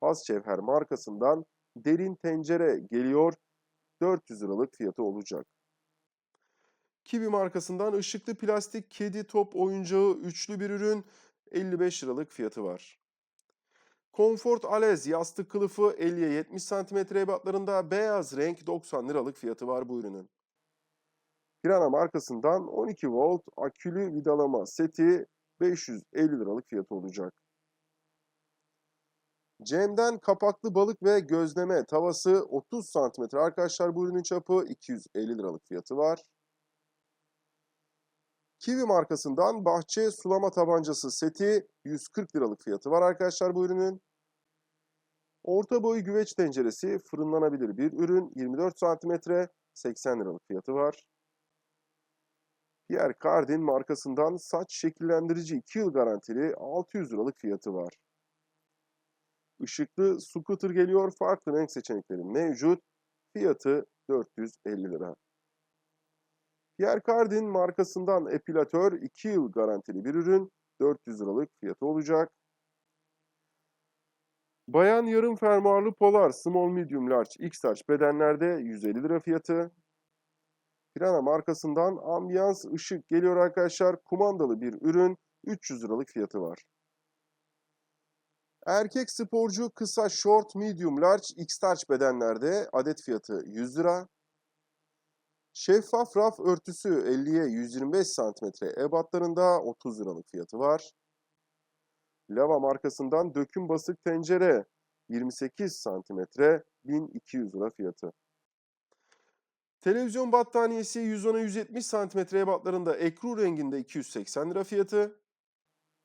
Has Cevher markasından derin tencere geliyor. 400 liralık fiyatı olacak. Kiwi markasından ışıklı plastik kedi top oyuncağı üçlü bir ürün 55 liralık fiyatı var. Comfort Alez yastık kılıfı 50'ye 70 cm ebatlarında beyaz renk 90 liralık fiyatı var bu ürünün. Pirana markasından 12 volt akülü vidalama seti 550 liralık fiyatı olacak. Cem'den kapaklı balık ve gözleme tavası 30 cm arkadaşlar bu ürünün çapı 250 liralık fiyatı var. Kiwi markasından bahçe sulama tabancası seti 140 liralık fiyatı var arkadaşlar bu ürünün. Orta boy güveç tenceresi fırınlanabilir bir ürün 24 cm 80 liralık fiyatı var. Pierre Cardin markasından saç şekillendirici 2 yıl garantili 600 liralık fiyatı var. Işıklı scooter geliyor. Farklı renk seçenekleri mevcut. Fiyatı 450 lira. Pierre Cardin markasından epilatör 2 yıl garantili bir ürün. 400 liralık fiyatı olacak. Bayan yarım fermuarlı polar small medium large x large bedenlerde 150 lira fiyatı. Pirana markasından ambiyans ışık geliyor arkadaşlar. Kumandalı bir ürün 300 liralık fiyatı var. Erkek sporcu kısa short medium large x large bedenlerde adet fiyatı 100 lira. Şeffaf raf örtüsü 50'ye 125 cm ebatlarında 30 liralık fiyatı var. Lava markasından döküm basık tencere 28 cm 1200 lira fiyatı. Televizyon battaniyesi 110'a 170 cm ebatlarında ekru renginde 280 lira fiyatı.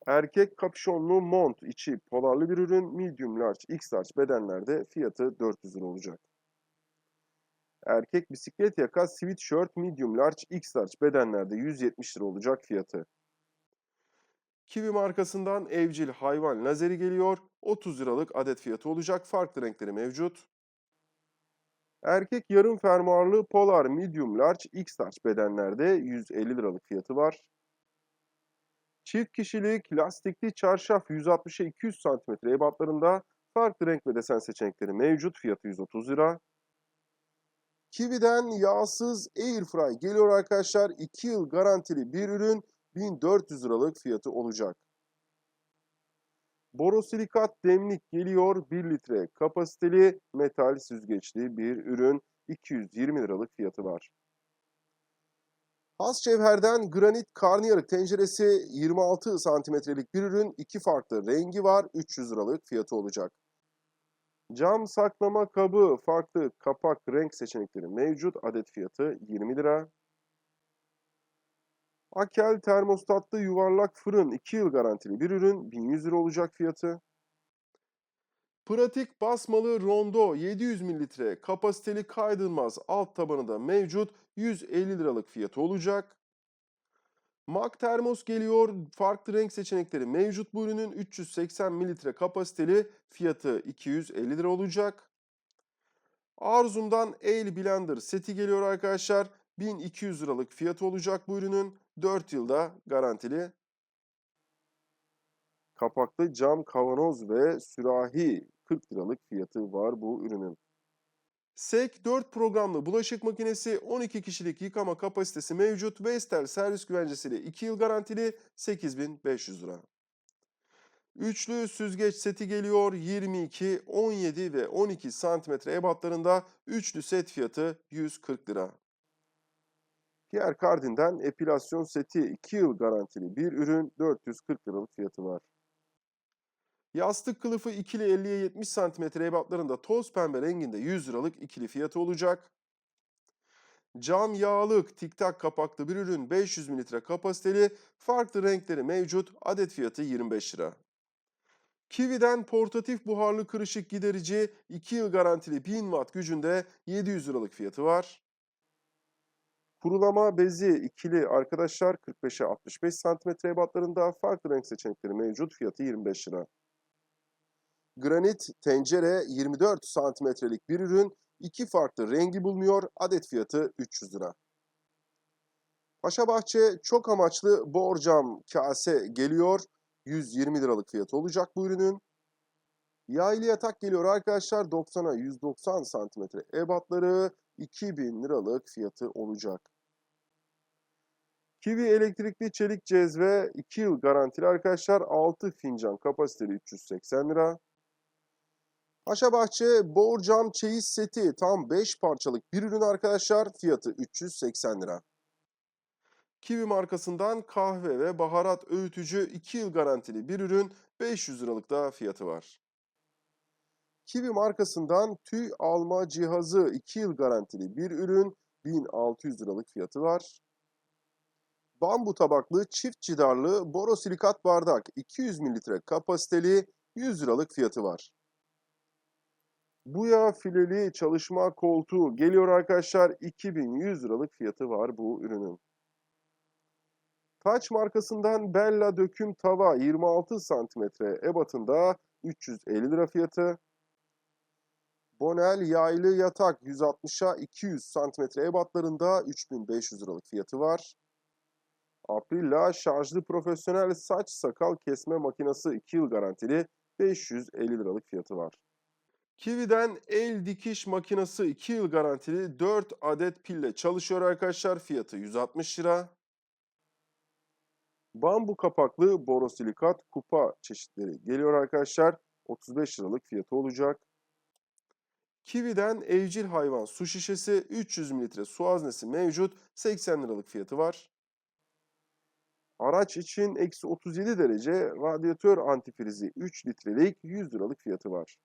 Erkek kapüşonlu mont içi polarlı bir ürün medium large x large bedenlerde fiyatı 400 lira olacak. Erkek bisiklet yaka sweatshirt medium large x large bedenlerde 170 lira olacak fiyatı. Kiwi markasından evcil hayvan lazeri geliyor. 30 liralık adet fiyatı olacak. Farklı renkleri mevcut. Erkek yarım fermuarlı polar medium large x large bedenlerde 150 liralık fiyatı var. Çift kişilik lastikli çarşaf 160'a 200 cm ebatlarında farklı renk ve desen seçenekleri mevcut. Fiyatı 130 lira. Kiwi'den yağsız airfry geliyor arkadaşlar. 2 yıl garantili bir ürün 1400 liralık fiyatı olacak. Borosilikat demlik geliyor. 1 litre kapasiteli metal süzgeçli bir ürün. 220 liralık fiyatı var. Has cevherden granit karnıyarık tenceresi 26 santimetrelik bir ürün. iki farklı rengi var. 300 liralık fiyatı olacak. Cam saklama kabı farklı kapak renk seçenekleri mevcut. Adet fiyatı 20 lira. Akel termostatlı yuvarlak fırın 2 yıl garantili bir ürün 1100 lira olacak fiyatı. Pratik basmalı rondo 700 mililitre kapasiteli kaydılmaz alt tabanı da mevcut 150 liralık fiyatı olacak. Mak termos geliyor. Farklı renk seçenekleri mevcut bu ürünün 380 mililitre kapasiteli fiyatı 250 lira olacak. Arzum'dan El Blender seti geliyor arkadaşlar. 1200 liralık fiyatı olacak bu ürünün. 4 yılda garantili. Kapaklı cam kavanoz ve sürahi 40 liralık fiyatı var bu ürünün. SEK 4 programlı bulaşık makinesi 12 kişilik yıkama kapasitesi mevcut. Vestel servis güvencesiyle 2 yıl garantili 8500 lira. Üçlü süzgeç seti geliyor 22, 17 ve 12 santimetre ebatlarında üçlü set fiyatı 140 lira. Pierre Cardin'den epilasyon seti 2 yıl garantili bir ürün 440 liralık fiyatı var. Yastık kılıfı ikili 50'ye 70 cm ebatlarında toz pembe renginde 100 liralık ikili fiyatı olacak. Cam yağlık tiktak kapaklı bir ürün 500 ml kapasiteli farklı renkleri mevcut adet fiyatı 25 lira. Kiwi'den portatif buharlı kırışık giderici 2 yıl garantili 1000 watt gücünde 700 liralık fiyatı var. Kurulama bezi ikili arkadaşlar 45'e 65 cm ebatlarında farklı renk seçenekleri mevcut fiyatı 25 lira. Granit tencere 24 santimetrelik bir ürün. iki farklı rengi bulunuyor. Adet fiyatı 300 lira. Paşabahçe çok amaçlı borcam kase geliyor. 120 liralık fiyatı olacak bu ürünün. Yaylı yatak geliyor arkadaşlar 90'a 190 santimetre ebatları 2000 liralık fiyatı olacak. Kiwi elektrikli çelik cezve 2 yıl garantili arkadaşlar 6 fincan kapasiteli 380 lira. Paşabahçe borcam çeyiz seti tam 5 parçalık bir ürün arkadaşlar fiyatı 380 lira. Kiwi markasından kahve ve baharat öğütücü 2 yıl garantili bir ürün 500 liralık da fiyatı var. Kiwi markasından tüy alma cihazı 2 yıl garantili bir ürün 1600 liralık fiyatı var. Bambu tabaklı çift cidarlı borosilikat bardak 200 mililitre kapasiteli 100 liralık fiyatı var. Buya fileli çalışma koltuğu geliyor arkadaşlar 2100 liralık fiyatı var bu ürünün. Taç markasından Bella döküm tava 26 santimetre ebatında 350 lira fiyatı. Bonel yaylı yatak 160'a 200 santimetre ebatlarında 3500 liralık fiyatı var. Aprilla şarjlı profesyonel saç sakal kesme makinesi 2 yıl garantili 550 liralık fiyatı var. Kiwi'den el dikiş makinesi 2 yıl garantili 4 adet pille çalışıyor arkadaşlar. Fiyatı 160 lira. Bambu kapaklı borosilikat kupa çeşitleri geliyor arkadaşlar. 35 liralık fiyatı olacak. Kiwi'den evcil hayvan su şişesi 300 mililitre su haznesi mevcut. 80 liralık fiyatı var. Araç için eksi 37 derece radyatör antifrizi 3 litrelik 100 liralık fiyatı var.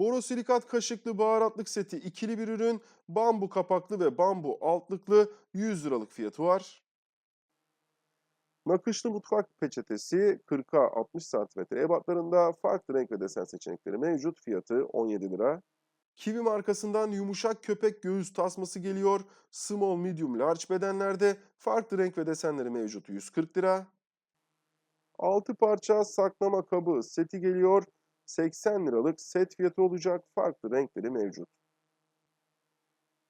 Borosilikat kaşıklı baharatlık seti ikili bir ürün, bambu kapaklı ve bambu altlıklı 100 liralık fiyatı var. Nakışlı mutfak peçetesi 40'a 60 cm ebatlarında farklı renk ve desen seçenekleri mevcut. Fiyatı 17 lira. Kiwi markasından yumuşak köpek göğüs tasması geliyor. Small, medium, large bedenlerde farklı renk ve desenleri mevcut. 140 lira. 6 parça saklama kabı seti geliyor. 80 liralık set fiyatı olacak. Farklı renkleri mevcut.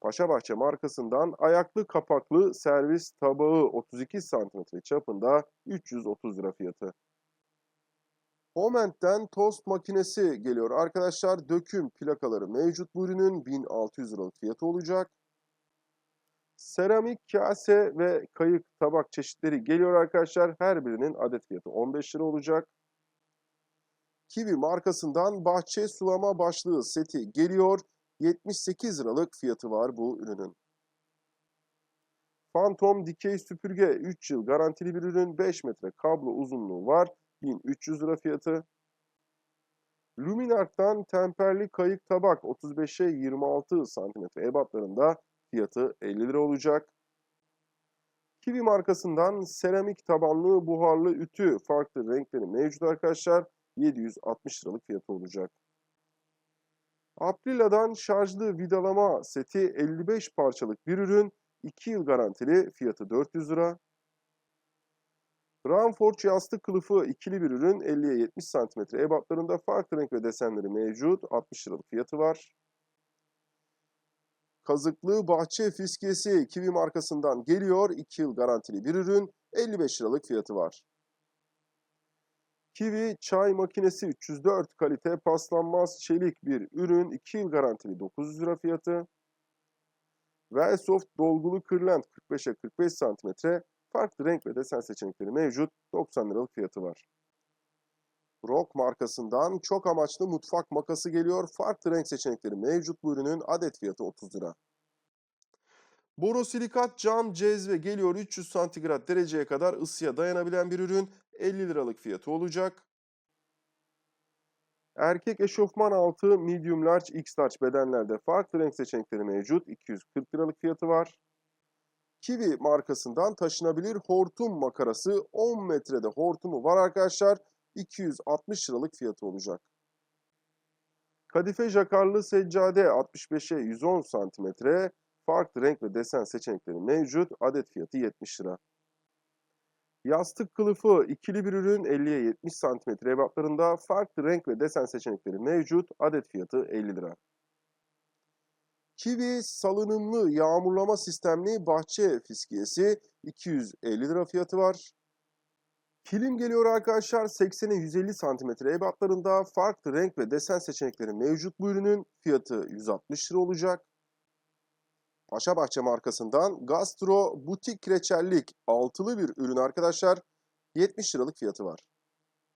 Paşabahçe markasından ayaklı kapaklı servis tabağı 32 cm çapında 330 lira fiyatı. Moment'ten tost makinesi geliyor arkadaşlar. Döküm plakaları mevcut bu ürünün 1600 liralık fiyatı olacak. Seramik kase ve kayık tabak çeşitleri geliyor arkadaşlar. Her birinin adet fiyatı 15 lira olacak. Kiwi markasından bahçe sulama başlığı seti geliyor. 78 liralık fiyatı var bu ürünün. Phantom dikey süpürge 3 yıl garantili bir ürün 5 metre kablo uzunluğu var 1300 lira fiyatı. Luminart'tan temperli kayık tabak 35'e 26 santimetre ebatlarında fiyatı 50 lira olacak. Kiwi markasından seramik tabanlı buharlı ütü farklı renkleri mevcut arkadaşlar 760 liralık fiyatı olacak. Aprila'dan şarjlı vidalama seti 55 parçalık bir ürün. 2 yıl garantili fiyatı 400 lira. Ramforge yastık kılıfı ikili bir ürün 50'ye 70 cm ebatlarında farklı renk ve desenleri mevcut. 60 liralık fiyatı var. Kazıklı bahçe fiskiyesi Kiwi markasından geliyor. 2 yıl garantili bir ürün. 55 liralık fiyatı var. Kiwi çay makinesi 304 kalite paslanmaz çelik bir ürün 2 yıl garantili 900 lira fiyatı. Velsoft dolgulu kırlent 45'e 45 cm farklı renk ve desen seçenekleri mevcut 90 liralık fiyatı var. Rock markasından çok amaçlı mutfak makası geliyor. Farklı renk seçenekleri mevcut bu ürünün adet fiyatı 30 lira. Borosilikat cam cezve geliyor 300 santigrat dereceye kadar ısıya dayanabilen bir ürün 50 liralık fiyatı olacak. Erkek eşofman altı medium large x large bedenlerde farklı renk seçenekleri mevcut 240 liralık fiyatı var. Kiwi markasından taşınabilir hortum makarası 10 metrede hortumu var arkadaşlar 260 liralık fiyatı olacak. Kadife jakarlı seccade 65'e 110 santimetre farklı renk ve desen seçenekleri mevcut. Adet fiyatı 70 lira. Yastık kılıfı ikili bir ürün 50'ye 70 cm ebatlarında farklı renk ve desen seçenekleri mevcut. Adet fiyatı 50 lira. Kiwi salınımlı yağmurlama sistemli bahçe fiskiyesi 250 lira fiyatı var. Kilim geliyor arkadaşlar 80'e 150 santimetre ebatlarında farklı renk ve desen seçenekleri mevcut bu ürünün fiyatı 160 lira olacak. Paşabahçe markasından Gastro Butik Reçellik altılı bir ürün arkadaşlar 70 liralık fiyatı var.